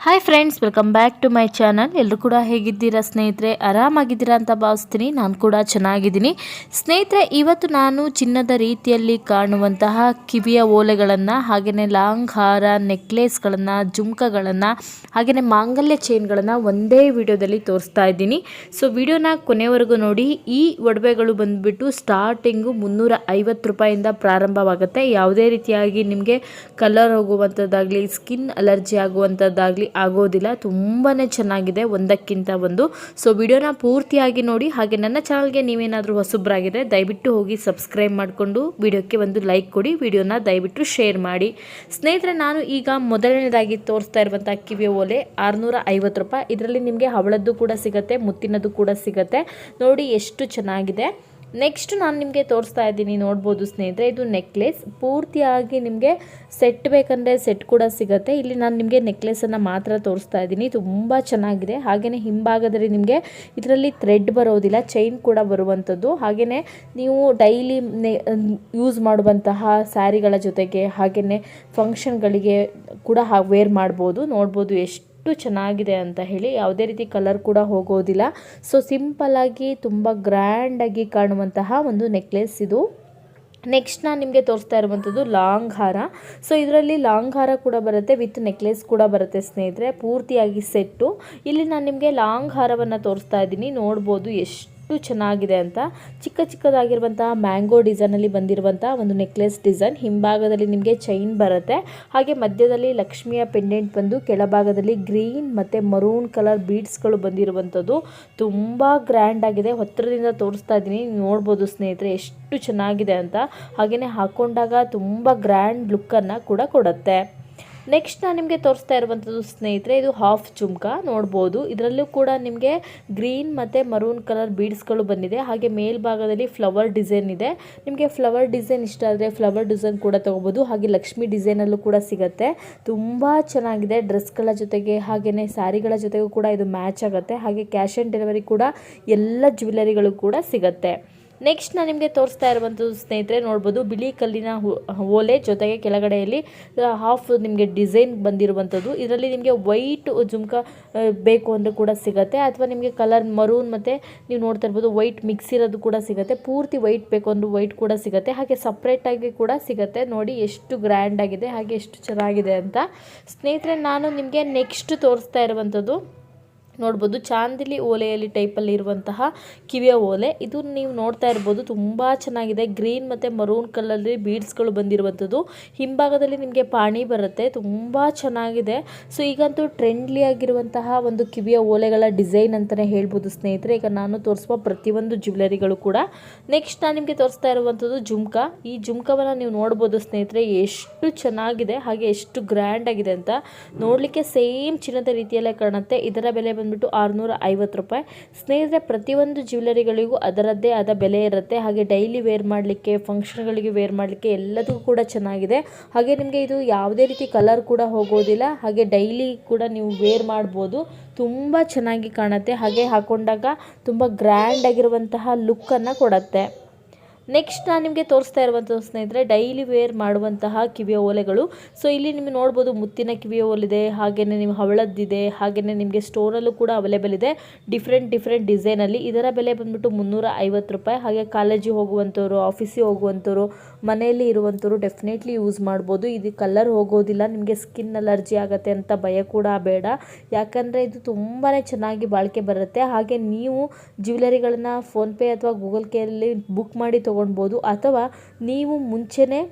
Hi friends welcome back to my channel ಎಲ್ಲರೂ ಕೂಡ ಹೇಗಿದ್ದೀರಾ ಸ್ನೇಹಿತರೆ? ಆರಾಮಾಗಿದ್ದೀರಾ ಅಂತ ಭಾವಿಸ್ತೀನಿ. ನಾನು ಕೂಡ ಚೆನ್ನಾಗಿದ್ದೀನಿ. ಸ್ನೇಹಿತರೆ, ಇವತ್ತು ನಾನು ಚಿನ್ನದ ರೀತಿಯಲ್ಲಿ ಕಾಣುವಂತಹ ಕಿವಿಯ ಓಲೆಗಳನ್ನು ಹಾಗೆಯೇ ಲಾಂಗ್ ಹಾರ, ನೆಕ್ಲೇಸ್ಗಳನ್ನು, ಜುಮ್ಕಗಳನ್ನು ಹಾಗೆಯೇ ಮಾಂಗಲ್ಯ ಚೈನ್ಗಳನ್ನು ಒಂದೇ ವಿಡಿಯೋದಲ್ಲಿ ತೋರಿಸ್ತಾ ಇದ್ದೀನಿ. ಸೊ ವಿಡಿಯೋನ ಕೊನೆವರೆಗೂ ನೋಡಿ. ಈ ಒಡವೆಗಳು ಬಂದುಬಿಟ್ಟು ಸ್ಟಾರ್ಟಿಂಗು ಮುನ್ನೂರ ಐವತ್ತು ರೂಪಾಯಿಂದ ಪ್ರಾರಂಭವಾಗುತ್ತೆ. ಯಾವುದೇ ರೀತಿಯಾಗಿ ನಿಮಗೆ ಕಲರ್ ಹೋಗುವಂಥದ್ದಾಗಲಿ ಸ್ಕಿನ್ ಅಲರ್ಜಿ ಆಗುವಂಥದ್ದಾಗಲಿ ಆಗೋದಿಲ್ಲ ತುಂಬಾ ಚೆನ್ನಾಗಿದೆ ಒಂದಕ್ಕಿಂತ ಒಂದು. ಸೊ ವಿಡಿಯೋನ ಪೂರ್ತಿಯಾಗಿ ನೋಡಿ, ಹಾಗೆ ನನ್ನ ಚಾನಲ್ಗೆ ನೀವೇನಾದರೂ ಹೊಸಬ್ರಾಗಿದ್ದರೆ ದಯವಿಟ್ಟು ಹೋಗಿ ಸಬ್ಸ್ಕ್ರೈಬ್ ಮಾಡಿಕೊಂಡು ವಿಡಿಯೋಕ್ಕೆ ಒಂದು ಲೈಕ್ ಕೊಡಿ ವಿಡಿಯೋನ ದಯವಿಟ್ಟು ಶೇರ್ ಮಾಡಿ. ಸ್ನೇಹಿತರೆ, ನಾನು ಈಗ ಮೊದಲನೇದಾಗಿ ತೋರಿಸ್ತಾ ಇರುವಂಥ ಕಿವಿಯ ಓಲೆ ಆರುನೂರ ಐವತ್ತು ರೂಪಾಯಿ. ಇದರಲ್ಲಿ ನಿಮಗೆ ಹವಳದ್ದು ಕೂಡ ಸಿಗುತ್ತೆ ಮುತ್ತಿನದು ಕೂಡ ಸಿಗುತ್ತೆ. ನೋಡಿ, ಎಷ್ಟು ಚೆನ್ನಾಗಿದೆ. ನೆಕ್ಸ್ಟ್ ನಾನು ನಿಮಗೆ ತೋರಿಸ್ತಾ ಇದ್ದೀನಿ, ನೋಡ್ಬೋದು ಸ್ನೇಹಿತರೆ, ಇದು ನೆಕ್ಲೆಸ್ ಪೂರ್ತಿಯಾಗಿ ನಿಮಗೆ ಸೆಟ್ ಬೇಕಂದರೆ ಸೆಟ್ ಕೂಡ ಸಿಗುತ್ತೆ. ಇಲ್ಲಿ ನಾನು ನಿಮಗೆ ನೆಕ್ಲೆಸನ್ನು ಮಾತ್ರ ತೋರಿಸ್ತಾ ಇದ್ದೀನಿ. ತುಂಬ ಚೆನ್ನಾಗಿದೆ. ಹಾಗೆಯೇ ಹಿಂಭಾಗದಲ್ಲಿ ನಿಮಗೆ ಇದರಲ್ಲಿ ಥ್ರೆಡ್ ಬರೋದಿಲ್ಲ ಚೈನ್ ಕೂಡ ಬರುವಂಥದ್ದು. ಹಾಗೆಯೇ ನೀವು ಡೈಲಿ ಯೂಸ್ ಮಾಡುವಂತಹ ಸ್ಯಾರಿಗಳ ಜೊತೆಗೆ ಹಾಗೆಯೇ ಫಂಕ್ಷನ್ಗಳಿಗೆ ಕೂಡ ವೇರ್ ಮಾಡ್ಬೋದು. ನೋಡ್ಬೋದು ಎಷ್ಟು ಎಷ್ಟು ಚೆನ್ನಾಗಿದೆ ಅಂತ ಹೇಳಿ ಯಾವುದೇ ರೀತಿ ಕಲರ್ ಕೂಡ ಹೋಗೋದಿಲ್ಲ. ಸೊ ಸಿಂಪಲ್ಲಾಗಿ ತುಂಬ ಗ್ರ್ಯಾಂಡಾಗಿ ಕಾಣುವಂತಹ ಒಂದು ನೆಕ್ಲೆಸ್ ಇದು. ನೆಕ್ಸ್ಟ್ ನಾನು ನಿಮಗೆ ತೋರಿಸ್ತಾ ಇರುವಂಥದ್ದು ಲಾಂಗ್ ಹಾರ. ಸೊ ಇದರಲ್ಲಿ ಲಾಂಗ್ ಹಾರ ಕೂಡ ಬರುತ್ತೆ ವಿತ್ ನೆಕ್ಲೆಸ್ ಕೂಡ ಬರುತ್ತೆ ಸ್ನೇಹಿತರೆ, ಪೂರ್ತಿಯಾಗಿ ಸೆಟ್ಟು ಇಲ್ಲಿ ನಾನು ನಿಮಗೆ ಲಾಂಗ್ ಹಾರವನ್ನು ತೋರಿಸ್ತಾ ಇದ್ದೀನಿ, ನೋಡ್ಬೋದು ಎಷ್ಟು ಎಷ್ಟು ಚೆನ್ನಾಗಿದೆ ಅಂತ ಚಿಕ್ಕ ಚಿಕ್ಕದಾಗಿರುವಂತಹ ಮ್ಯಾಂಗೋ ಡಿಸೈನಲ್ಲಿ ಬಂದಿರುವಂಥ ಒಂದು ನೆಕ್ಲೆಸ್ ಡಿಸೈನ್. ಹಿಂಭಾಗದಲ್ಲಿ ನಿಮಗೆ ಚೈನ್ ಬರುತ್ತೆ. ಹಾಗೆ ಮಧ್ಯದಲ್ಲಿ ಲಕ್ಷ್ಮಿಯ ಪೆಂಡೆಂಟ್ ಬಂದು ಕೆಳಭಾಗದಲ್ಲಿ ಗ್ರೀನ್ ಮತ್ತು ಮರೂನ್ ಕಲರ್ ಬೀಡ್ಸ್ಗಳು ಬಂದಿರುವಂಥದ್ದು. ತುಂಬ ಗ್ರ್ಯಾಂಡ್ ಆಗಿದೆ. ಹತ್ತಿರದಿಂದ ತೋರಿಸ್ತಾ ಇದ್ದೀನಿ. ನೋಡ್ಬೋದು ಸ್ನೇಹಿತರೆ, ಎಷ್ಟು ಚೆನ್ನಾಗಿದೆ ಅಂತ. ಹಾಗೆಯೇ ಹಾಕ್ಕೊಂಡಾಗ ತುಂಬ ಗ್ರ್ಯಾಂಡ್ ಲುಕ್ಕನ್ನು ಕೂಡ ಕೊಡುತ್ತೆ. ನೆಕ್ಸ್ಟ್ ನಾನು ನಿಮಗೆ ತೋರಿಸ್ತಾ ಇರುವಂಥದ್ದು ಸ್ನೇಹಿತರೆ, ಇದು ಹಾಫ್ ಜುಮ್ಕ ನೋಡ್ಬೋದು. ಇದರಲ್ಲೂ ಕೂಡ ನಿಮಗೆ ಗ್ರೀನ್ ಮತ್ತು ಮರೂನ್ ಕಲರ್ ಬೀಡ್ಸ್ಗಳು ಬಂದಿದೆ. ಹಾಗೆ ಮೇಲ್ಭಾಗದಲ್ಲಿ ಫ್ಲವರ್ ಡಿಸೈನ್ ಇದೆ. ನಿಮಗೆ ಫ್ಲವರ್ ಡಿಸೈನ್ ಇಷ್ಟ ಆದರೆ ಫ್ಲವರ್ ಡಿಸೈನ್ ಕೂಡ ತೊಗೋಬೋದು. ಹಾಗೆ ಲಕ್ಷ್ಮಿ ಡಿಸೈನಲ್ಲೂ ಕೂಡ ಸಿಗುತ್ತೆ. ತುಂಬ ಚೆನ್ನಾಗಿದೆ ಡ್ರೆಸ್ಗಳ ಜೊತೆಗೆ ಹಾಗೆಯೇ ಸ್ಯಾರಿಗಳ ಜೊತೆಗೂ ಕೂಡ ಇದು ಮ್ಯಾಚ್ ಆಗುತ್ತೆ. ಹಾಗೆ ಕ್ಯಾಶ್ ಆನ್ ಡೆಲಿವರಿ ಕೂಡ ಎಲ್ಲ ಜ್ಯುವೆಲರಿಗಳು ಕೂಡ ಸಿಗುತ್ತೆ. ನೆಕ್ಸ್ಟ್ ನಾನು ನಿಮಗೆ ತೋರಿಸ್ತಾ ಇರುವಂಥದ್ದು ಸ್ನೇಹಿತರೆ, ನೋಡ್ಬೋದು ಬಿಳಿ ಕಲ್ಲಿನ ಓಲೆ ಜೊತೆಗೆ ಕೆಳಗಡೆಯಲ್ಲಿ ಹಾಫ್ ನಿಮಗೆ ಡಿಸೈನ್ ಬಂದಿರುವಂಥದ್ದು ಇದರಲ್ಲಿ ನಿಮಗೆ ವೈಟ್ ಜುಮ್ಕ ಬೇಕು ಅಂದರೆ ಕೂಡ ಸಿಗುತ್ತೆ. ಅಥವಾ ನಿಮಗೆ ಕಲರ್ ಮರೂನ್ ಮತ್ತು ನೀವು ನೋಡ್ತಾ ಇರ್ಬೋದು ವೈಟ್ ಮಿಕ್ಸ್ ಇರೋದು ಕೂಡ ಸಿಗುತ್ತೆ. ಪೂರ್ತಿ ವೈಟ್ ಬೇಕು ಅಂದರೆ ವೈಟ್ ಕೂಡ ಸಿಗುತ್ತೆ. ಹಾಗೆ ಸಪ್ರೇಟಾಗಿ ಕೂಡ ಸಿಗುತ್ತೆ. ನೋಡಿ ಎಷ್ಟು ಗ್ರ್ಯಾಂಡ್ ಆಗಿದೆ, ಹಾಗೆ ಎಷ್ಟು ಚೆನ್ನಾಗಿದೆ ಅಂತ. ಸ್ನೇಹಿತರೆ, ನಾನು ನಿಮಗೆ ನೆಕ್ಸ್ಟ್ ತೋರಿಸ್ತಾ ಇರುವಂಥದ್ದು ನೋಡ್ಬೋದು. ಚಾಂದಿಲಿ ಓಲೆಯಲ್ಲಿ ಟೈಪಲ್ಲಿ ಇರುವಂತಹ ಕಿವಿಯ ಓಲೆ. ಇದು ನೀವು ನೋಡ್ತಾ ಇರ್ಬೋದು, ತುಂಬ ಚೆನ್ನಾಗಿದೆ. ಗ್ರೀನ್ ಮತ್ತು ಮರೂನ್ ಕಲರಲ್ಲಿ ಬೀಡ್ಸ್ಗಳು ಬಂದಿರುವಂಥದ್ದು. ಹಿಂಭಾಗದಲ್ಲಿ ನಿಮಗೆ ಪಾಣಿ ಬರುತ್ತೆ, ತುಂಬ ಚೆನ್ನಾಗಿದೆ. ಸೊ, ಈಗಂತೂ ಟ್ರೆಂಡ್ಲಿ ಆಗಿರುವಂತಹ ಒಂದು ಕಿವಿಯ ಓಲೆಗಳ ಡಿಸೈನ್ ಅಂತಲೇ ಹೇಳ್ಬೋದು ಸ್ನೇಹಿತರೆ. ಈಗ ನಾನು ತೋರಿಸುವ ಪ್ರತಿಯೊಂದು ಜ್ಯುವೆಲರಿಗಳು ಕೂಡ. ನೆಕ್ಸ್ಟ್ ನಾನು ನಿಮಗೆ ತೋರಿಸ್ತಾ ಇರುವಂಥದ್ದು ಜುಮ್ಕ. ಈ ಜುಮ್ಕವನ್ನು ನೀವು ನೋಡ್ಬೋದು ಸ್ನೇಹಿತರೆ, ಎಷ್ಟು ಚೆನ್ನಾಗಿದೆ, ಹಾಗೆ ಎಷ್ಟು ಗ್ರ್ಯಾಂಡ್ ಆಗಿದೆ ಅಂತ ನೋಡಲಿಕ್ಕೆ ಸೇಮ್ ಚಿನ್ನದ ರೀತಿಯಲ್ಲೇ ಕಾಣುತ್ತೆ. ಇದರ ಬೆಲೆ ಬಂದ್ಬಿಟ್ಟು ಆರುನೂರ ಐವತ್ತು ರೂಪಾಯಿ. ಸ್ನೇಹಿತರೆ, ಪ್ರತಿಯೊಂದು ಜ್ಯುವೆಲರಿಗಳಿಗೂ ಅದರದ್ದೇ ಆದ ಬೆಲೆ ಇರುತ್ತೆ. ಹಾಗೆ ಡೈಲಿ ವೇರ್ ಮಾಡಲಿಕ್ಕೆ ಫಂಕ್ಷನ್ಗಳಿಗೆ ವೇರ್ ಮಾಡಲಿಕ್ಕೆ ಎಲ್ಲದಕ್ಕೂ ಕೂಡ ಚೆನ್ನಾಗಿದೆ. ಹಾಗೆ ನಿಮಗೆ ಇದು ಯಾವುದೇ ರೀತಿ ಕಲರ್ ಕೂಡ ಹೋಗೋದಿಲ್ಲ. ಹಾಗೆ ಡೈಲಿ ಕೂಡ ನೀವು ವೇರ್ ಮಾಡ್ಬೋದು. ತುಂಬ ಚೆನ್ನಾಗಿ ಕಾಣುತ್ತೆ. ಹಾಗೆ ಹಾಕೊಂಡಾಗ ತುಂಬ ಗ್ರ್ಯಾಂಡ್ ಆಗಿರುವಂತಹ ಲುಕ್ಕನ್ನು ಕೊಡುತ್ತೆ. ನೆಕ್ಸ್ಟ್ ನಾನು ನಿಮಗೆ ತೋರಿಸ್ತಾ ಇರುವಂಥದ್ದು ಸ್ನೇಹಿತರೆ ಡೈಲಿ ವೇರ್ ಮಾಡುವಂತಹ ಕಿವಿಯ ಓಲೆಗಳು. ಸೊ ಇಲ್ಲಿ ನಿಮಗೆ ನೋಡ್ಬೋದು ಮುತ್ತಿನ ಕಿವಿಯ ಓಲಿದೆ ಹಾಗೆಯೇ ನಿಮ್ಮ ಹವಳದ್ದಿದೆ ಹಾಗೆಯೇ ನಿಮಗೆ ಸ್ಟೋನಲ್ಲೂ ಕೂಡ ಅವೈಲೇಬಲ್ ಇದೆ. ಡಿಫ್ರೆಂಟ್ ಡಿಫ್ರೆಂಟ್ ಡಿಸೈನಲ್ಲಿ ಇದರ ಬೆಲೆ ಬಂದ್ಬಿಟ್ಟು ಮುನ್ನೂರ ರೂಪಾಯಿ. ಹಾಗೆ ಕಾಲೇಜಿಗೆ ಹೋಗುವಂಥವ್ರು ಆಫೀಸಿಗೆ ಹೋಗುವಂಥವ್ರು ಮನೆಯಲ್ಲಿ ಇರುವಂಥವ್ರು ಡೆಫಿನೆಟ್ಲಿ ಯೂಸ್ ಮಾಡ್ಬೋದು. ಇದು ಕಲರ್ ಹೋಗೋದಿಲ್ಲ, ನಿಮಗೆ ಸ್ಕಿನ್ ಅಲರ್ಜಿ ಆಗುತ್ತೆ ಅಂತ ಭಯ ಕೂಡ ಬೇಡ. ಯಾಕಂದರೆ ಇದು ತುಂಬಾ ಚೆನ್ನಾಗಿ ಬಾಳಿಕೆ ಬರುತ್ತೆ. ಹಾಗೆ ನೀವು ಜ್ಯುವೆಲರಿಗಳನ್ನ ಫೋನ್ಪೇ ಅಥವಾ ಗೂಗಲ್ ಪೇಯಲ್ಲಿ ಬುಕ್ ಮಾಡಿ ತೊಗೊಳ್ಬೋದು ಅಥವಾ ನೀವು ಮುಂಚೆನೇ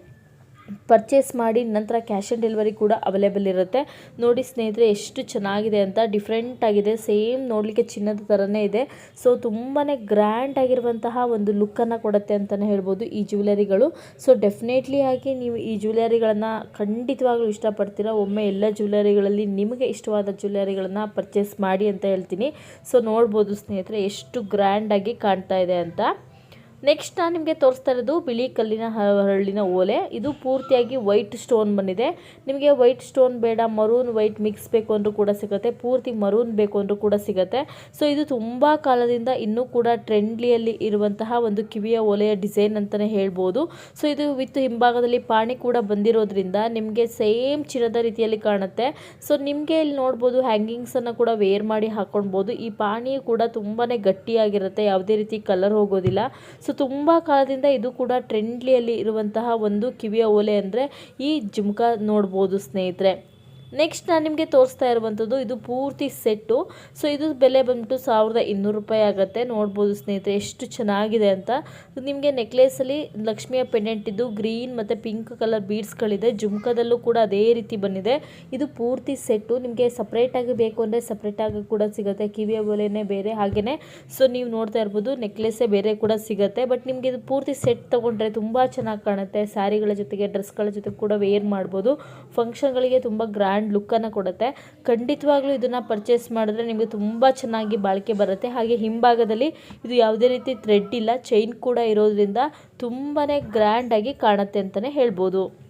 ಪರ್ಚೇಸ್ ಮಾಡಿ ನಂತರ ಕ್ಯಾಶ್ ಆನ್ ಡೆಲಿವರಿ ಕೂಡ ಅವೈಲೇಬಲ್ ಇರುತ್ತೆ. ನೋಡಿ ಸ್ನೇಹಿತರೆ, ಎಷ್ಟು ಚೆನ್ನಾಗಿದೆ ಅಂತ ಡಿಫ್ರೆಂಟ್ ಆಗಿದೆ. ಸೇಮ್ ನೋಡಲಿಕ್ಕೆ ಚಿನ್ನದ ಥರನೇ ಇದೆ. ಸೊ ತುಂಬಾ ಗ್ರ್ಯಾಂಡ್ ಆಗಿರುವಂತಹ ಒಂದು ಲುಕ್ಕನ್ನು ಕೊಡುತ್ತೆ ಅಂತಲೇ ಹೇಳ್ಬೋದು ಈ ಜ್ಯುವೆಲರಿಗಳು ಸೊ ಡೆಫಿನೆಟ್ಲಿ ಆಗಿ ನೀವು ಈ ಜ್ಯುವೆಲರಿಗಳನ್ನು ಖಂಡಿತವಾಗ್ಲೂ ಇಷ್ಟಪಡ್ತೀರಾ. ಒಮ್ಮೆ ಎಲ್ಲ ಜ್ಯುವೆಲರಿಗಳಲ್ಲಿ ನಿಮಗೆ ಇಷ್ಟವಾದ ಜ್ಯುವೆಲರಿಗಳನ್ನು ಪರ್ಚೇಸ್ ಮಾಡಿ ಅಂತ ಹೇಳ್ತೀನಿ. ಸೊ ನೋಡ್ಬೋದು ಸ್ನೇಹಿತರೆ, ಎಷ್ಟು ಗ್ರ್ಯಾಂಡಾಗಿ ಕಾಣ್ತಾ ಇದೆ ಅಂತ. ನೆಕ್ಸ್ಟ್ ನಾನು ನಿಮಗೆ ತೋರಿಸ್ತಾ ಇರೋದು ಬಿಳಿ ಕಲ್ಲಿನ ಹರಳಿನ ಓಲೆ. ಇದು ಪೂರ್ತಿಯಾಗಿ ವೈಟ್ ಸ್ಟೋನ್ ಬಂದಿದೆ. ನಿಮಗೆ ವೈಟ್ ಸ್ಟೋನ್ ಬೇಡ ಮರೂನ್ ವೈಟ್ ಮಿಕ್ಸ್ ಬೇಕು ಅಂದರೂ ಕೂಡ ಸಿಗುತ್ತೆ. ಪೂರ್ತಿ ಮರೂನ್ ಬೇಕು ಅಂದರೂ ಕೂಡ ಸಿಗುತ್ತೆ. ಸೊ ಇದು ತುಂಬ ಕಾಲದಿಂದ ಇನ್ನೂ ಕೂಡ ಟ್ರೆಂಡ್ಲಿಯಲ್ಲಿ ಇರುವಂತಹ ಒಂದು ಕಿವಿಯ ಓಲೆಯ ಡಿಸೈನ್ ಅಂತಲೇ ಹೇಳ್ಬೋದು. ಸೊ ಇದು ವಿತ್ ಹಿಂಭಾಗದಲ್ಲಿ ಪಾಣಿ ಕೂಡ ಬಂದಿರೋದ್ರಿಂದ ನಿಮಗೆ ಸೇಮ್ ಚಿನ್ನದ ರೀತಿಯಲ್ಲಿ ಕಾಣುತ್ತೆ. ಸೊ ನಿಮಗೆ ಇಲ್ಲಿ ನೋಡ್ಬೋದು ಹ್ಯಾಂಗಿಂಗ್ಸನ್ನು ಕೂಡ ವೇರ್ ಮಾಡಿ ಹಾಕೊಳ್ಬೋದು. ಈ ಪಾಣಿಯು ಕೂಡ ತುಂಬಾ ಗಟ್ಟಿಯಾಗಿರುತ್ತೆ. ಯಾವುದೇ ರೀತಿ ಕಲರ್ ಹೋಗೋದಿಲ್ಲ. ಸೊ ತುಂಬ ಕಾಲದಿಂದ ಇದು ಕೂಡ ಟ್ರೆಂಡ್ಲಿಯಲ್ಲಿ ಇರುವಂತಹ ಒಂದು ಕಿವಿಯ ಓಲೆ ಅಂದರೆ ಈ ಜುಮ್ಕ ನೋಡ್ಬೋದು ಸ್ನೇಹಿತರೆ. ನೆಕ್ಸ್ಟ್ ನಾನು ನಿಮಗೆ ತೋರಿಸ್ತಾ ಇರುವಂಥದ್ದು ಇದು ಪೂರ್ತಿ ಸೆಟ್ಟು ಸೊ ಇದು ಬೆಲೆ ಬಂದ್ಬಿಟ್ಟು ಸಾವಿರದ ಇನ್ನೂರು ರೂಪಾಯಿ ಆಗುತ್ತೆ. ನೋಡ್ಬೋದು ಸ್ನೇಹಿತರೆ, ಎಷ್ಟು ಚೆನ್ನಾಗಿದೆ ಅಂತ. ನಿಮಗೆ ನೆಕ್ಲೆಸಲ್ಲಿ ಲಕ್ಷ್ಮಿಯ ಪೆಂಡೆಂಟ್ ಇದ್ದು ಗ್ರೀನ್ ಮತ್ತು ಪಿಂಕ್ ಕಲರ್ ಬೀಡ್ಸ್ಗಳಿದೆ ಜುಮ್ಕದಲ್ಲೂ ಕೂಡ ಅದೇ ರೀತಿ ಬಂದಿದೆ. ಇದು ಪೂರ್ತಿ ಸೆಟ್ಟು ನಿಮಗೆ ಸಪ್ರೇಟಾಗಿ ಬೇಕು ಅಂದರೆ ಸಪ್ರೇಟಾಗಿ ಕೂಡ ಸಿಗುತ್ತೆ. ಕಿವಿಯ ಓಲೆನೇ ಬೇರೆ ಹಾಗೆಯೇ ಸೊ ನೀವು ನೋಡ್ತಾ ಇರ್ಬೋದು ನೆಕ್ಲೆಸ್ಸೇ ಬೇರೆ ಕೂಡ ಸಿಗುತ್ತೆ. ಬಟ್ ನಿಮಗೆ ಇದು ಪೂರ್ತಿ ಸೆಟ್ ತೊಗೊಂಡ್ರೆ ತುಂಬ ಚೆನ್ನಾಗಿ ಕಾಣುತ್ತೆ. ಸ್ಯಾರಿಗಳ ಜೊತೆಗೆ, ಡ್ರೆಸ್ಗಳ ಜೊತೆ ಕೂಡ ವೇರ್ ಮಾಡ್ಬೋದು. ಫಂಕ್ಷನ್ಗಳಿಗೆ ತುಂಬ ಗ್ರ್ಯಾಂಡ್ ಲುಕ್ಕನ್ನು ಕೊಡುತ್ತೆ. ಖಂಡಿತವಾಗ್ಲೂ ಇದನ್ನು ಪರ್ಚೇಸ್ ಮಾಡಿದ್ರೆ ನಿಮಗೆ ತುಂಬ ಚೆನ್ನಾಗಿ ಬಾಳಿಕೆ ಬರುತ್ತೆ. ಹಾಗೆ ಹಿಂಭಾಗದಲ್ಲಿ ಇದು ಯಾವುದೇ ರೀತಿ ಥ್ರೆಡ್ ಇಲ್ಲ ಚೈನ್ ಕೂಡ ಇರೋದ್ರಿಂದ ತುಂಬಾ ಗ್ರ್ಯಾಂಡಾಗಿ ಕಾಣುತ್ತೆ ಅಂತಲೇ ಹೇಳ್ಬೋದು.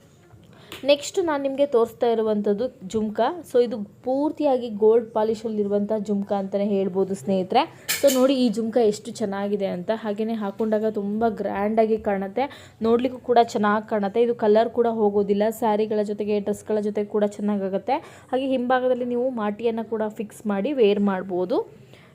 ನೆಕ್ಸ್ಟ್ ನಾನು ನಿಮಗೆ ತೋರಿಸ್ತಾ ಇರುವಂಥದ್ದು ಜುಮ್ಕ. ಸೊ ಇದು ಪೂರ್ತಿಯಾಗಿ ಗೋಲ್ಡ್ ಪಾಲಿಶಲ್ಲಿರುವಂಥ ಜುಮ್ಕ ಅಂತಲೇ ಹೇಳ್ಬೋದು ಸ್ನೇಹಿತರೆ. ಸೊ ನೋಡಿ ಈ ಜುಮ್ಕ ಎಷ್ಟು ಚೆನ್ನಾಗಿದೆ ಅಂತ. ಹಾಗೆಯೇ ಹಾಕೊಂಡಾಗ ತುಂಬ ಗ್ರ್ಯಾಂಡಾಗಿ ಕಾಣುತ್ತೆ. ನೋಡಲಿಕ್ಕೂ ಕೂಡ ಚೆನ್ನಾಗಿ ಕಾಣುತ್ತೆ. ಇದು ಕಲರ್ ಕೂಡ ಹೋಗೋದಿಲ್ಲ. ಸ್ಯಾರಿಗಳ ಜೊತೆಗೆ ಡ್ರೆಸ್ಗಳ ಜೊತೆಗೆ ಕೂಡ ಚೆನ್ನಾಗಾಗುತ್ತೆ ಹಾಗೆ ಹಿಂಭಾಗದಲ್ಲಿ ನೀವು ಮಾಟಿಯನ್ನು ಕೂಡ ಫಿಕ್ಸ್ ಮಾಡಿ ವೇರ್ ಮಾಡ್ಬೋದು.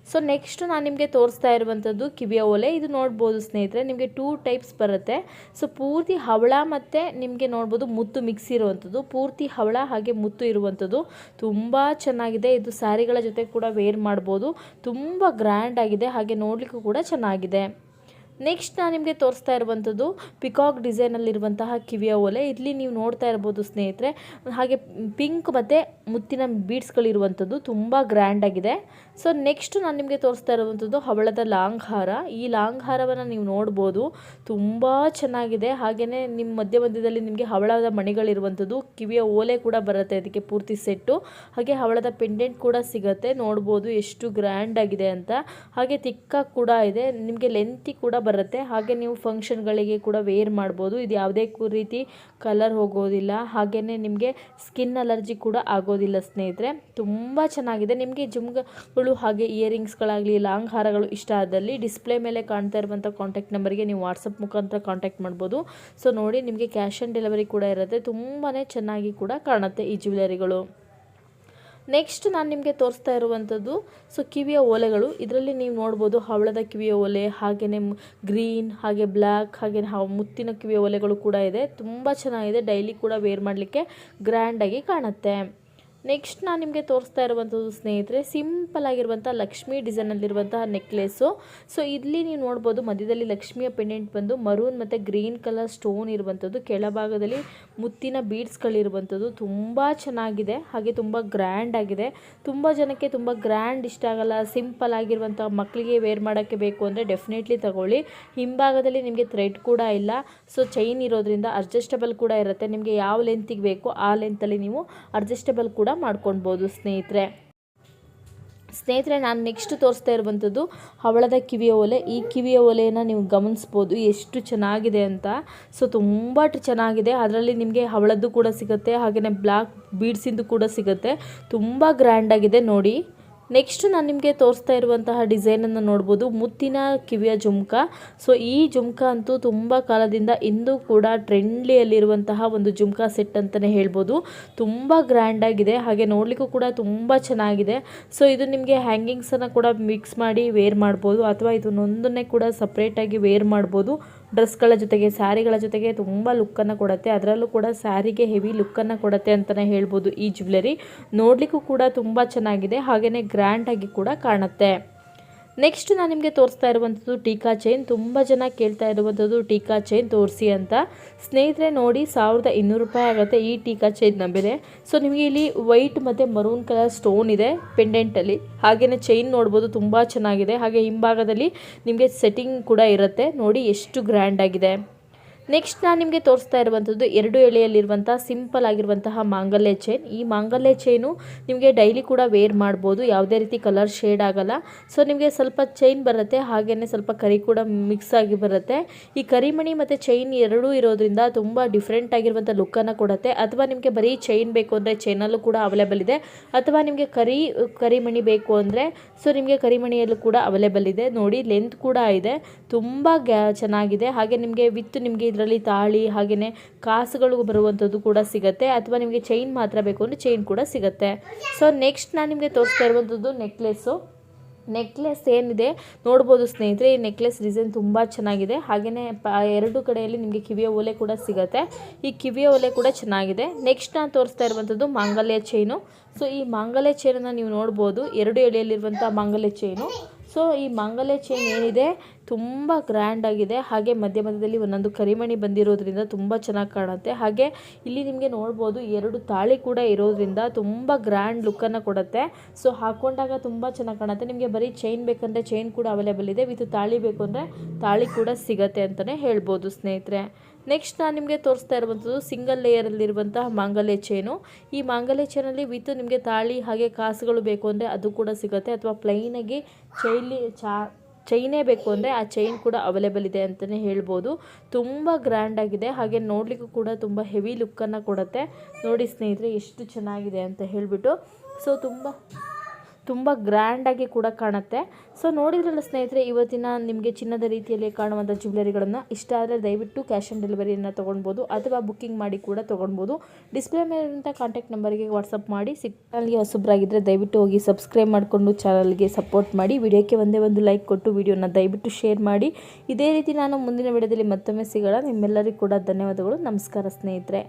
ಸೊ ನೆಕ್ಸ್ಟ್ ನಾನು ನಿಮಗೆ ತೋರಿಸ್ತಾ ಇರುವಂಥದ್ದು ಕಿವಿಯ ಓಲೆ. ಇದು ನೋಡ್ಬೋದು ಸ್ನೇಹಿತರೆ, ನಿಮಗೆ ಟೂ ಟೈಪ್ಸ್ ಬರುತ್ತೆ. ಸೊ ಪೂರ್ತಿ ಹವಳ ಮತ್ತು ನಿಮಗೆ ನೋಡ್ಬೋದು ಮುತ್ತು ಮಿಕ್ಸ್ ಇರುವಂಥದ್ದು ಪೂರ್ತಿ ಹವಳ ಹಾಗೆ ಮುತ್ತು ಇರುವಂಥದ್ದು ತುಂಬ ಚೆನ್ನಾಗಿದೆ. ಇದು ಸ್ಯಾರಿಗಳ ಜೊತೆ ಕೂಡ ವೇರ್ ಮಾಡ್ಬೋದು. ತುಂಬ ಗ್ರ್ಯಾಂಡ್ ಆಗಿದೆ. ಹಾಗೆ ನೋಡಲಿಕ್ಕೂ ಕೂಡ ಚೆನ್ನಾಗಿದೆ. ನೆಕ್ಸ್ಟ್ ನಾನು ನಿಮಗೆ ತೋರಿಸ್ತಾ ಇರುವಂಥದ್ದು ಪಿಕಾಕ್ ಡಿಸೈನಲ್ಲಿರುವಂತಹ ಕಿವಿಯ ಓಲೆ. ಇಲ್ಲಿ ನೀವು ನೋಡ್ತಾ ಇರ್ಬೋದು ಸ್ನೇಹಿತರೆ, ಹಾಗೆ ಪಿಂಕ್ ಮತ್ತು ಮುತ್ತಿನ ಬೀಡ್ಸ್ಗಳಿರುವಂಥದ್ದು ತುಂಬ ಗ್ರ್ಯಾಂಡ್ ಆಗಿದೆ. ಸೊ ನೆಕ್ಸ್ಟ್ ನಾನು ನಿಮಗೆ ತೋರಿಸ್ತಾ ಇರುವಂಥದ್ದು ಹವಳದ ಲಾಂಗ್ ಹಾರ ಈ ಲಾಂಗ್ ಹಾರವನ್ನು ನೀವು ನೋಡ್ಬೋದು. ತುಂಬ ಚೆನ್ನಾಗಿದೆ. ಹಾಗೆಯೇ ನಿಮ್ಮ ಮಧ್ಯ ಮಧ್ಯದಲ್ಲಿ ನಿಮಗೆ ಹವಳದ ಮಣಿಗಳಿರುವಂಥದ್ದು ಕಿವಿಯ ಓಲೆ ಕೂಡ ಬರುತ್ತೆ ಅದಕ್ಕೆ ಪೂರ್ತಿ ಸೆಟ್ಟು. ಹಾಗೆ ಹವಳದ ಪೆಂಡೆಂಟ್ ಕೂಡ ಸಿಗುತ್ತೆ. ನೋಡ್ಬೋದು ಎಷ್ಟು ಗ್ರ್ಯಾಂಡ್ ಆಗಿದೆ ಅಂತ. ಹಾಗೆ ತಿಕ್ಕ ಕೂಡ ಇದೆ. ನಿಮಗೆ ಲೆಂತಿ ಕೂಡ ಬರುತ್ತೆ. ಹಾಗೆ ನೀವು ಫಂಕ್ಷನ್ಗಳಿಗೆ ಕೂಡ ವೇರ್ ಮಾಡ್ಬೋದು. ಇದು ಯಾವುದೇ ರೀತಿ ಕಲರ್ ಹೋಗೋದಿಲ್ಲ. ಹಾಗೆಯೇ ನಿಮಗೆ ಸ್ಕಿನ್ ಅಲರ್ಜಿ ಕೂಡ ಆಗೋದಿಲ್ಲ ಸ್ನೇಹಿತರೆ. ತುಂಬ ಚೆನ್ನಾಗಿದೆ. ನಿಮಗೆ ಜುಮ್ಗಳು ಹಾಗೆ ಇಯರಿಂಗ್ಸ್ಗಳಾಗಲಿ, ಲಾಂಗ್ ಹಾರಗಳು ಇಷ್ಟ ಆದಲ್ಲಿ ಡಿಸ್ಪ್ಲೇ ಮೇಲೆ ಕಾಣ್ತಾ ಇರುವಂಥ ಕಾಂಟ್ಯಾಕ್ಟ್ ನಂಬರ್ಗೆ ನೀವು ವಾಟ್ಸಪ್ ಮುಖಾಂತರ ಕಾಂಟ್ಯಾಕ್ಟ್ ಮಾಡ್ಬೋದು. ಸೊ ನೋಡಿ ನಿಮಗೆ ಕ್ಯಾಶ್ ಆನ್ ಡೆಲಿವರಿ ಕೂಡ ಇರುತ್ತೆ. ತುಂಬಾ ಚೆನ್ನಾಗಿ ಕೂಡ ಕಾಣುತ್ತೆ ಈ ಜ್ಯುವೆಲರಿಗಳು ನೆಕ್ಸ್ಟ್ ನಾನು ನಿಮಗೆ ತೋರಿಸ್ತಾ ಇರುವಂಥದ್ದು ಸೊ ಕಿವಿಯ ಓಲೆಗಳು. ಇದರಲ್ಲಿ ನೀವು ನೋಡ್ಬೋದು ಹವಳದ ಕಿವಿಯ ಓಲೆ ಹಾಗೆಯೇ ಗ್ರೀನ್ ಹಾಗೆ ಬ್ಲ್ಯಾಕ್ ಹಾಗೆ ಮುತ್ತಿನ ಕಿವಿಯ ಓಲೆಗಳು ಕೂಡ ಇದೆ. ತುಂಬ ಚೆನ್ನಾಗಿದೆ. ಡೈಲಿ ಕೂಡ ವೇರ್ ಮಾಡಲಿಕ್ಕೆ ಗ್ರ್ಯಾಂಡಾಗಿ ಕಾಣುತ್ತೆ. ನೆಕ್ಸ್ಟ್ ನಾನು ನಿಮಗೆ ತೋರಿಸ್ತಾ ಇರುವಂಥದ್ದು ಸ್ನೇಹಿತರೆ ಸಿಂಪಲ್ ಆಗಿರುವಂಥ ಲಕ್ಷ್ಮಿ ಡಿಸೈನಲ್ಲಿರುವಂತಹ ನೆಕ್ಲೆಸ್ಸು ಸೊ ಇಲ್ಲಿ ನೀವು ನೋಡ್ಬೋದು ಮಧ್ಯದಲ್ಲಿ ಲಕ್ಷ್ಮಿಯ ಪೆಂಡೆಂಟ್ ಬಂದು ಮರೂನ್ ಮತ್ತು ಗ್ರೀನ್ ಕಲರ್ ಸ್ಟೋನ್ ಇರುವಂಥದ್ದು ಕೆಳಭಾಗದಲ್ಲಿ ಮುತ್ತಿನ ಬೀಡ್ಸ್ಗಳಿರುವಂಥದ್ದು ತುಂಬ ಚೆನ್ನಾಗಿದೆ, ಹಾಗೆ ತುಂಬ ಗ್ರ್ಯಾಂಡ್ ಆಗಿದೆ. ತುಂಬ ಜನಕ್ಕೆ ತುಂಬ ಗ್ರ್ಯಾಂಡ್ ಇಷ್ಟ ಆಗಲ್ಲ. ಸಿಂಪಲ್ ಆಗಿರುವಂಥ ಮಕ್ಕಳಿಗೆ ವೇರ್ ಮಾಡೋಕ್ಕೆ ಬೇಕು ಅಂದರೆ ಡೆಫಿನೆಟ್ಲಿ ತಗೊಳ್ಳಿ. ಹಿಂಭಾಗದಲ್ಲಿ ನಿಮಗೆ ಥ್ರೆಡ್ ಕೂಡ ಇಲ್ಲ. ಸೊ ಚೈನ್ ಇರೋದ್ರಿಂದ ಅಡ್ಜಸ್ಟಬಲ್ ಕೂಡ ಇರುತ್ತೆ. ನಿಮಗೆ ಯಾವ ಲೆಂತಿಗೆ ಬೇಕೋ ಆ ಲೆಂತಲ್ಲಿ ನೀವು ಅಡ್ಜಸ್ಟಬಲ್ ಕೂಡ ಮಾಡ್ಕೊಳ್ಬೋದು ಸ್ನೇಹಿತರೆ. ಸ್ನೇಹಿತರೆ, ನಾನು ನೆಕ್ಸ್ಟ್ ತೋರಿಸ್ತಾ ಇರುವಂಥದ್ದು ಹವಳದ ಕಿವಿಯ ಓಲೆ ಈ ಕಿವಿಯ ಓಲೆಯನ್ನು ನೀವು ಗಮನಿಸ್ಬೋದು ಎಷ್ಟು ಚೆನ್ನಾಗಿದೆ ಅಂತ. ಸೊ ತುಂಬ ಚೆನ್ನಾಗಿದೆ. ಅದರಲ್ಲಿ ನಿಮಗೆ ಹವಳದ್ದು ಕೂಡ ಸಿಗುತ್ತೆ ಹಾಗೆಯೇ ಬ್ಲ್ಯಾಕ್ ಬೀಡ್ಸಿಂದು ಕೂಡ ಸಿಗುತ್ತೆ. ತುಂಬ ಗ್ರ್ಯಾಂಡಾಗಿದೆ ನೋಡಿ. ನೆಕ್ಸ್ಟ್ ನಾನು ನಿಮಗೆ ತೋರಿಸ್ತಾ ಇರುವಂತಹ ಡಿಸೈನನ್ನು ನೋಡ್ಬೋದು. ಮುತ್ತಿನ ಕಿವಿಯ ಜುಮ್ಕ. ಸೊ ಈ ಜುಮ್ಕ ಅಂತೂ ತುಂಬ ಕಾಲದಿಂದ ಇಂದು ಕೂಡ ಟ್ರೆಂಡ್ಲಿಯಲ್ಲಿರುವಂತಹ ಒಂದು ಜುಮ್ಕ ಸೆಟ್ ಅಂತಲೇ ಹೇಳ್ಬೋದು. ತುಂಬ ಗ್ರ್ಯಾಂಡಾಗಿದೆ ಹಾಗೆ ನೋಡಲಿಕ್ಕೂ ಕೂಡ ತುಂಬ ಚೆನ್ನಾಗಿದೆ. ಸೊ ಇದು ನಿಮಗೆ ಹ್ಯಾಂಗಿಂಗ್ಸನ್ನು ಕೂಡ ಮಿಕ್ಸ್ ಮಾಡಿ ವೇರ್ ಮಾಡ್ಬೋದು. ಅಥವಾ ಇದನ್ನೊಂದನ್ನೇ ಕೂಡ ಸಪ್ರೇಟಾಗಿ ವೇರ್ ಮಾಡ್ಬೋದು. ಡ್ರೆಸ್ಗಳ ಜೊತೆಗೆ, ಸ್ಯಾರಿಗಳ ಜೊತೆಗೆ ತುಂಬ ಲುಕ್ಕನ್ನು ಕೊಡುತ್ತೆ. ಅದರಲ್ಲೂ ಕೂಡ ಸ್ಯಾರಿಗೆ ಹೆವಿ ಲುಕ್ಕನ್ನು ಕೊಡುತ್ತೆ ಅಂತಲೇ ಹೇಳ್ಬೋದು ಈ ಜ್ಯುವೆಲರಿ. ನೋಡಲಿಕ್ಕೂ ಕೂಡ ತುಂಬ ಚೆನ್ನಾಗಿದೆ. ಹಾಗೆಯೇ ಗ್ರ್ಯಾಂಡಾಗಿ ಕೂಡ ಕಾಣುತ್ತೆ. ನೆಕ್ಸ್ಟ್ ನಾನು ನಿಮಗೆ ತೋರಿಸ್ತಾ ಇರುವಂಥದ್ದು ಟೀಕಾ ಚೈನ್ ತುಂಬ ಜನ ಕೇಳ್ತಾ ಇರುವಂಥದ್ದು ಟೀಕಾ ಚೈನ್ ತೋರಿಸಿ ಅಂತ. ಸ್ನೇಹಿತರೆ ನೋಡಿ, ಸಾವಿರದ ಇನ್ನೂರು ರೂಪಾಯಿ ಆಗುತ್ತೆ ಈ ಟೀಕಾ ಚೈನ್ನ ಬೆಲೆ. ಸೊ ನಿಮಗೆ ಇಲ್ಲಿ ವೈಟ್ ಮತ್ತು ಮರೂನ್ ಕಲರ್ ಸ್ಟೋನ್ ಇದೆ ಪೆಂಡೆಂಟಲ್ಲಿ ಹಾಗೆಯೇ ಚೈನ್ ನೋಡ್ಬೋದು, ತುಂಬ ಚೆನ್ನಾಗಿದೆ. ಹಾಗೆ ಹಿಂಭಾಗದಲ್ಲಿ ನಿಮಗೆ ಸೆಟ್ಟಿಂಗ್ ಕೂಡ ಇರುತ್ತೆ. ನೋಡಿ, ಎಷ್ಟು ಗ್ರ್ಯಾಂಡ್ ಆಗಿದೆ. ನೆಕ್ಸ್ಟ್ ನಾನು ನಿಮಗೆ ತೋರಿಸ್ತಾ ಇರುವಂಥದ್ದು ಎರಡು ಎಳೆಯಲ್ಲಿರುವಂಥ ಸಿಂಪಲ್ ಆಗಿರುವಂತಹ ಮಾಂಗಲ್ಯ ಚೈನ್ ಈ ಮಾಂಗಲ್ಯ ಚೈನು ನಿಮಗೆ ಡೈಲಿ ಕೂಡ ವೇರ್ ಮಾಡ್ಬೋದು. ಯಾವುದೇ ರೀತಿ ಕಲರ್ ಶೇಡ್ ಆಗಲ್ಲ. ಸೊ ನಿಮಗೆ ಸ್ವಲ್ಪ ಚೈನ್ ಬರುತ್ತೆ ಹಾಗೆಯೇ ಸ್ವಲ್ಪ ಕರಿ ಕೂಡ ಮಿಕ್ಸ್ ಆಗಿ ಬರುತ್ತೆ. ಈ ಕರಿಮಣಿ ಮತ್ತು ಚೈನ್ ಎರಡೂ ಇರೋದ್ರಿಂದ ತುಂಬ ಡಿಫ್ರೆಂಟ್ ಆಗಿರುವಂಥ ಲುಕ್ಕನ್ನು ಕೊಡುತ್ತೆ. ಅಥವಾ ನಿಮಗೆ ಬರೀ ಚೈನ್ ಬೇಕು ಅಂದರೆ ಚೈನಲ್ಲೂ ಕೂಡ ಅವೈಲೇಬಲ್ ಇದೆ. ಅಥವಾ ನಿಮಗೆ ಕರಿ, ಕರಿಮಣಿ ಬೇಕು ಅಂದರೆ ಸೊ ನಿಮಗೆ ಕರಿಮಣಿಯಲ್ಲೂ ಕೂಡ ಅವೈಲೇಬಲ್ ಇದೆ. ನೋಡಿ ಲೆಂತ್ ಕೂಡ ಇದೆ. ತುಂಬ ಚೆನ್ನಾಗಿದೆ. ಹಾಗೆ ನಿಮಗೆ ವಿತ್ ನಿಮಗೆ ಇದರಲ್ಲಿ ತಾಳಿ ಹಾಗೆಯೇ ಕಾಸುಗಳು ಬರುವಂಥದ್ದು ಕೂಡ ಸಿಗುತ್ತೆ. ಅಥವಾ ನಿಮಗೆ ಚೈನ್ ಮಾತ್ರ ಬೇಕು ಅಂದರೆ ಚೈನ್ ಕೂಡ ಸಿಗುತ್ತೆ. ಸೊ ನೆಕ್ಸ್ಟ್ ನಾನು ನಿಮಗೆ ತೋರಿಸ್ತಾ ಇರುವಂಥದ್ದು ನೆಕ್ಲೆಸ್ಸು ನೆಕ್ಲೆಸ್ ಏನಿದೆ? ನೋಡ್ಬೋದು ಸ್ನೇಹಿತರೆ, ಈ ನೆಕ್ಲೆಸ್ ಡಿಸೈನ್ ತುಂಬ ಚೆನ್ನಾಗಿದೆ. ಹಾಗೆಯೇ ಪ, ಎರಡು ಕಡೆಯಲ್ಲಿ ನಿಮಗೆ ಕಿವಿಯ ಓಲೆ ಕೂಡ ಸಿಗುತ್ತೆ. ಈ ಕಿವಿಯ ಓಲೆ ಕೂಡ ಚೆನ್ನಾಗಿದೆ. ನೆಕ್ಸ್ಟ್ ನಾನು ತೋರಿಸ್ತಾ ಇರುವಂಥದ್ದು ಮಾಂಗಲ್ಯ ಚೈನು ಸೊ ಈ ಮಾಂಗಲ್ಯ ಚೈನನ್ನು ನೀವು ನೋಡ್ಬೋದು. ಎರಡು ಎಳೆಯಲ್ಲಿರುವಂಥ ಮಾಂಗಲ್ಯ ಚೈನು ಸೊ ಈ ಮಾಂಗಲ್ಯ ಚೈನ್ ಏನಿದೆ, ತುಂಬ ಗ್ರ್ಯಾಂಡ್ ಆಗಿದೆ. ಹಾಗೆ ಮಧ್ಯ ಮಧ್ಯದಲ್ಲಿ ಒಂದೊಂದು ಕರಿಮಣಿ ಬಂದಿರೋದ್ರಿಂದ ತುಂಬ ಚೆನ್ನಾಗಿ ಕಾಣುತ್ತೆ. ಹಾಗೆ ಇಲ್ಲಿ ನಿಮಗೆ ನೋಡ್ಬೋದು, ಎರಡು ತಾಳಿ ಕೂಡ ಇರೋದ್ರಿಂದ ತುಂಬ ಗ್ರ್ಯಾಂಡ್ ಲುಕ್ಕನ್ನು ಕೊಡುತ್ತೆ. ಸೊ ಹಾಕ್ಕೊಂಡಾಗ ತುಂಬ ಚೆನ್ನಾಗಿ ಕಾಣುತ್ತೆ. ನಿಮಗೆ ಬರೀ ಚೈನ್ ಬೇಕಂದರೆ ಚೈನ್ ಕೂಡ ಅವೈಲೇಬಲ್ ಇದೆ. ವಿತ್ ತಾಳಿ ಬೇಕು ಅಂದರೆ ತಾಳಿ ಕೂಡ ಸಿಗತ್ತೆ ಅಂತಲೇ ಹೇಳ್ಬೋದು ಸ್ನೇಹಿತರೆ. ನೆಕ್ಸ್ಟ್ ನಾನು ನಿಮಗೆ ತೋರಿಸ್ತಾ ಇರುವಂಥದ್ದು ಸಿಂಗಲ್ ಲೇಯರಲ್ಲಿರುವಂತಹ ಮಾಂಗಲ್ಯ ಚೇನು ಈ ಮಾಂಗಲ್ಯ ಚೇನಲ್ಲಿ ವಿತ್ ನಿಮಗೆ ತಾಳಿ, ಹಾಗೆ ಕಾಸುಗಳು ಬೇಕು ಅಂದರೆ ಅದು ಕೂಡ ಸಿಗುತ್ತೆ. ಅಥವಾ ಪ್ಲೈನಾಗಿ ಚೈಲಿ ಚಾ ಚೈನೇ ಬೇಕು ಅಂದರೆ ಆ ಚೈನ್ ಕೂಡ ಅವೈಲೇಬಲ್ ಇದೆ ಅಂತಲೇ ಹೇಳ್ಬೋದು. ತುಂಬ ಗ್ರ್ಯಾಂಡ್ ಆಗಿದೆ. ಹಾಗೆ ನೋಡಲಿಕ್ಕೂ ಕೂಡ ತುಂಬ ಹೆವಿ ಲುಕ್ಕನ್ನು ಕೊಡುತ್ತೆ. ನೋಡಿ ಸ್ನೇಹಿತರೆ, ಎಷ್ಟು ಚೆನ್ನಾಗಿದೆ ಅಂತ ಹೇಳಿಬಿಟ್ಟು. ಸೊ ತುಂಬ ತುಂಬ ಗ್ರ್ಯಾಂಡಾಗಿ ಕೂಡ ಕಾಣುತ್ತೆ. ಸೊ ನೋಡಿದ್ರಲ್ಲ ಸ್ನೇಹಿತರೆ, ಇವತ್ತಿನ ನಿಮಗೆ ಚಿನ್ನದ ರೀತಿಯಲ್ಲಿ ಕಾಣುವಂಥ ಜ್ಯುವೆಲರಿಗಳನ್ನು ಇಷ್ಟ ಆದರೆ ದಯವಿಟ್ಟು ಕ್ಯಾಶ್ ಆನ್ ಡೆಲಿವರಿಯನ್ನು ತೊಗೊಳ್ಬೋದು, ಅಥವಾ ಬುಕ್ಕಿಂಗ್ ಮಾಡಿ ಕೂಡ ತೊಗೊಳ್ಬೋದು. ಡಿಸ್ಪ್ಲೇ ಮೇಲಿರುವಂಥ ಕಾಂಟ್ಯಾಕ್ಟ್ ನಂಬರ್ಗೆ ವಾಟ್ಸಪ್ ಮಾಡಿ ಚಾನಲ್ಗೆ ಹೊಸಬ್ರಾಗಿದ್ದರೆ ದಯವಿಟ್ಟು ಹೋಗಿ ಸಬ್ಸ್ಕ್ರೈಬ್ ಮಾಡಿಕೊಂಡು ಚಾನಲ್ಗೆ ಸಪೋರ್ಟ್ ಮಾಡಿ. ವಿಡಿಯೋಕ್ಕೆ ಒಂದೇ ಒಂದು ಲೈಕ್ ಕೊಟ್ಟು ವಿಡಿಯೋನ ದಯವಿಟ್ಟು ಶೇರ್ ಮಾಡಿ. ಇದೇ ರೀತಿ ನಾನು ಮುಂದಿನ ವಿಡಿಯೋದಲ್ಲಿ ಮತ್ತೊಮ್ಮೆ ಸಿಗೋಣ. ನಿಮ್ಮೆಲ್ಲರಿಗೂ ಕೂಡ ಧನ್ಯವಾದಗಳು. ನಮಸ್ಕಾರ ಸ್ನೇಹಿತರೆ.